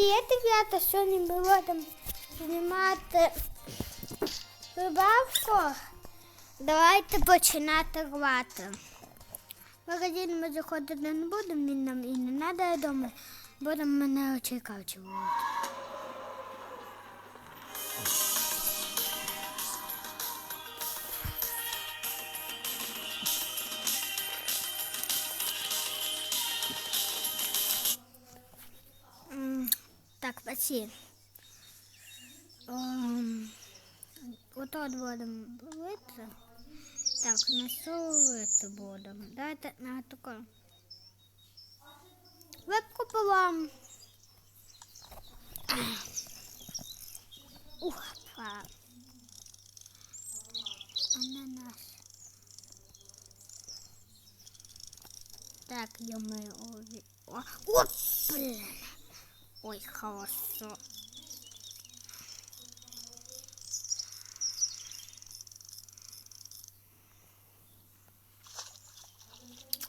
Привіт, ребята! Сьогодні ми будемо знімати рибалку. Давайте починати рвати. Магазин ми заходити не будемо, він нам і не треба, я. Будемо мене очікувати. Ем, Ото от будемо лити. Так, насолити будемо. Дайте на таку. Вебку вам. Ухапа. Ананас. Так, я мою. О, о, блин. Ой, хорошо.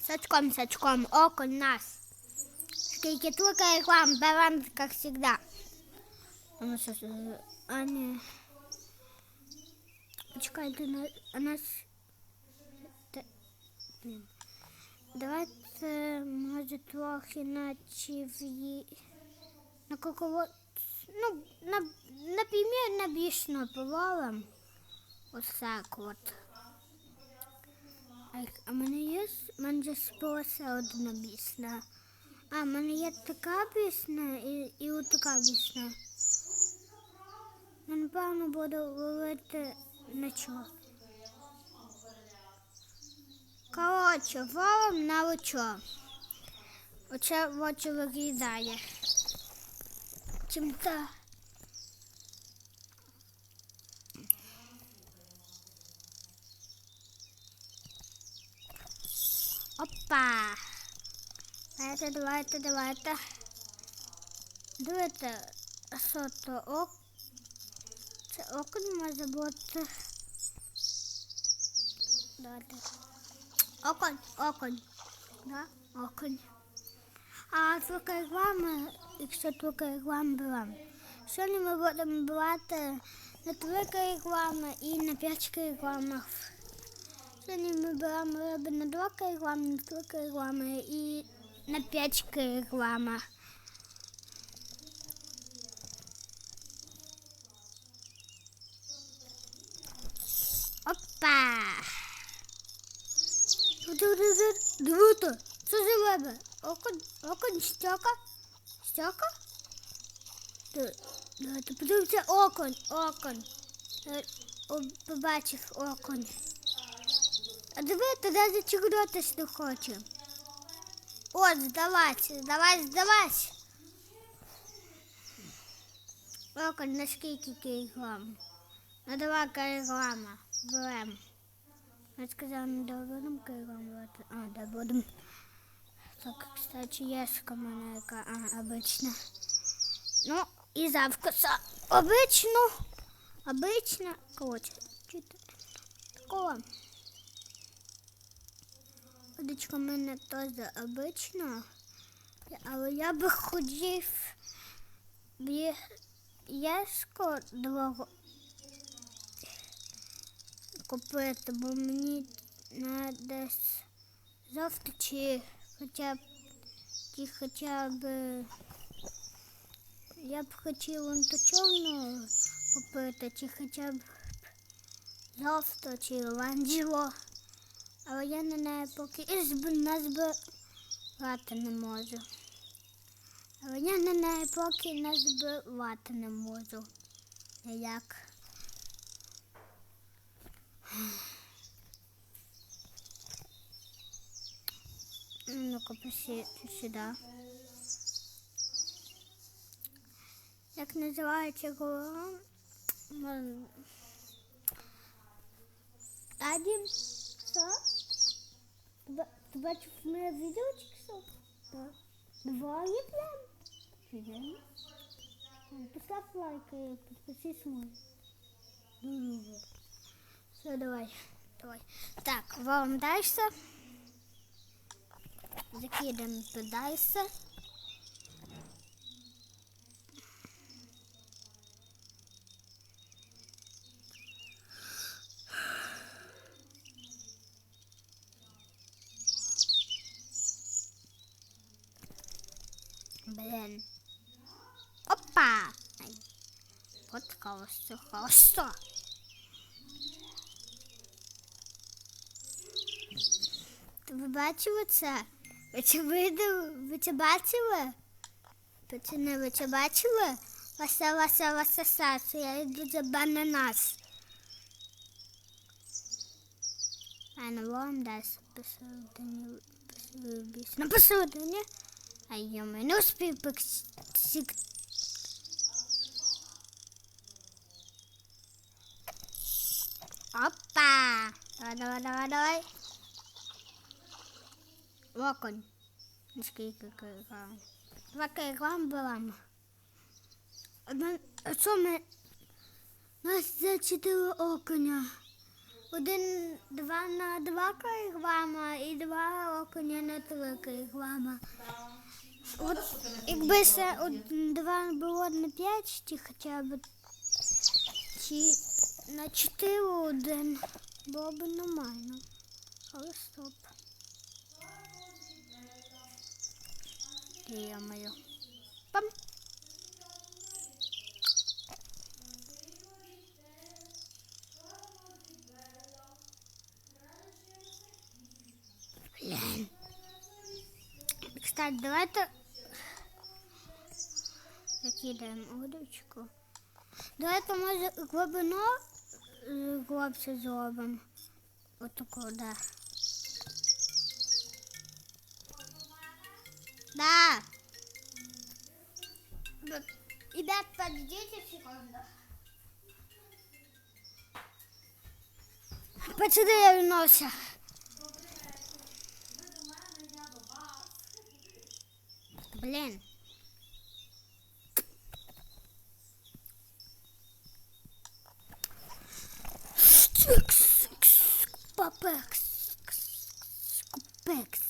Сачком, сачком, около нас. Скільки только реклам, баланс, как всегда. А ну сейчас, а не... Почекайте, на, а нас... Та- блін. Давайте, може, трохи наче в ї... На какого... Ну, на, например, на бішно повалом. Ось так от. А, в мене є, в мене же спилася одна бісна. А, в мене є така бісна і, і от така бісна. Я, напевно, буду ловити на чого. Коротше, валом на очо. Оце в очі виглядає. Чим та. Опа. Давайте, давайте, давайте. А що то ок. Це окунь може бути. Давайте. Окунь, окунь. Да? Окунь. А тільки реклама, якщо тільки реклама була. Сьогодні ми будемо брати на тільки реклами і на п'ять рекламах. Сьогодні ми беремо риби на два реклама, на тільки кілограми і на п'ять кілограмах. Опа! Дивіться, це за риба? Окунь, окунь, стяка? Стяка? Давайте подивимося окунь, окунь. Е, Побачив окунь. А дивіться, навіть чигротись не хоче. От, здавайся, здавайся, здавайся. Окунь, на скільки кілограм? На два кілограма беремо. Я сказав, не добудемо кілограм. А, да будемо. Так, кстати, мене яка а, обична. Ну, і завкуса обичну. Обична. Коротше, чути. Такого. Водичка в мене теж обична. Але я би хотів б яшку двого купити, бо мені десь завтра чи хоча б чи хоча б я б хотів ту човну купити, чи хоча б завтра чи оранжево. Але я на неї поки назбирати не можу. Але я на неї поки назбирати не можу. Ніяк. Ну-ка, пиши сюди. Як називається голова? М, Один, що? Ти ти бачив моє відео чи що? Так. Два є прям? Фігенно. Постав лайк і підпишись мой. Дуже. Все, давай. Давай. Так, вам дальше. Закидаємо подайся. Блин. Опа! Вот колосо, колосо. Ви бачили? Ви це? Ви це бачили? Пацани, ви це бачили? Вася, Вася, Вася, Саса, я йду за бананас. А на вам дасть посередині, посередині, на посередині. А я не успів пексик. Опа! Давай, давай, давай, давай. Окунь. Скільки килограм? Два килограм беремо. Одна- що ми? У нас за чотири окуня. Один, два на два килограма і два окуня на три килограма. От, якби од- два було на п'ять, чи хоча б чи на чотири один, було б нормально. Але стоп. Ё-моё. Пам. Блин. Кстати, давайте закидаємо удочку. Давайте може глибину е, глибше зробимо. Отаку, да. Да. Вот. Ребят, подождите секунду. Пацаны, я вернулся. Блин. Папекс. Купекс.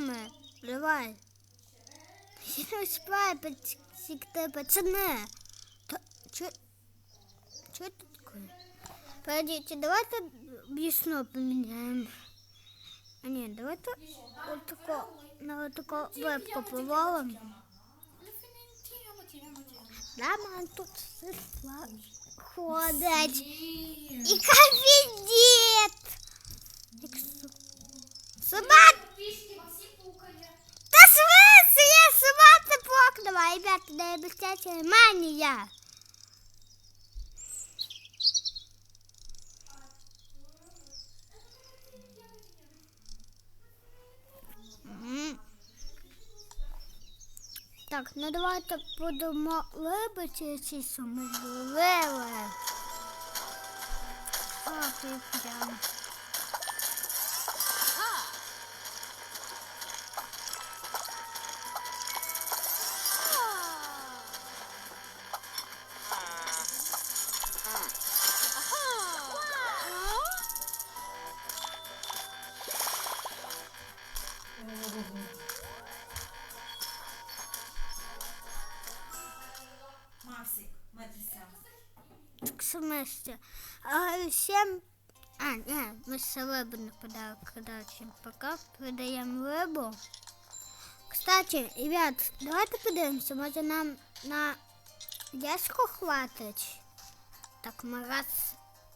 Йоме, давай. Я не успеваю подсекты, пацаны. Та- Чё, чё это такое? Погодите, давайте весну поменяем. А нет, давайте вот такое, на вот такую вебку повалим. Да, мам, тут ходить. І кабінет. Да я бестячая мания. М. Так, ну давайте будемо вибити ці суми зловили. Ох, і прям. Так, в смысле? А всем... А, нет, мы с рыбы на подарок, короче, пока продаем рыбу. Кстати, ребят, давайте подивимося, може нам на яску хватить. Так, ми раз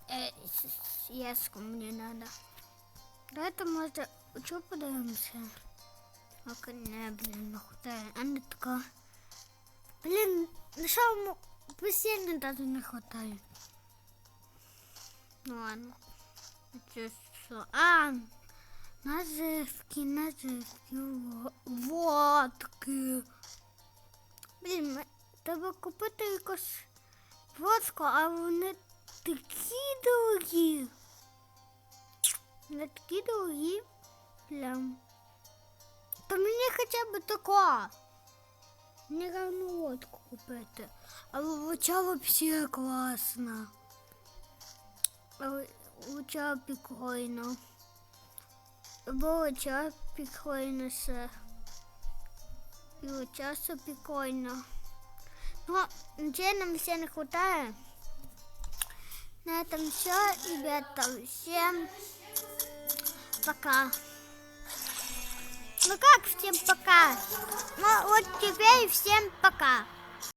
е, с- с- яску мені надо. Давайте може учу подивимося. Ок, не, блін, не хватає. А не така. Блін, на що м- постійно даже не хватає. Ну ладно. Это что? А, наживки, наживки, водки. Блин, мы Треба купити якусь водку, а вони такі дорогі. Не такі дорогі. Прям. То мені хоча б тако. Мені равно водку купити. А оця взагалі класна. А оця прикольна. Бо оця прикольна ще. І оця все прикольна. Ну, ничего нам все не хватает. На этом все, ребята. Всем пока. Ну как всем пока? Ну вот теперь всем пока.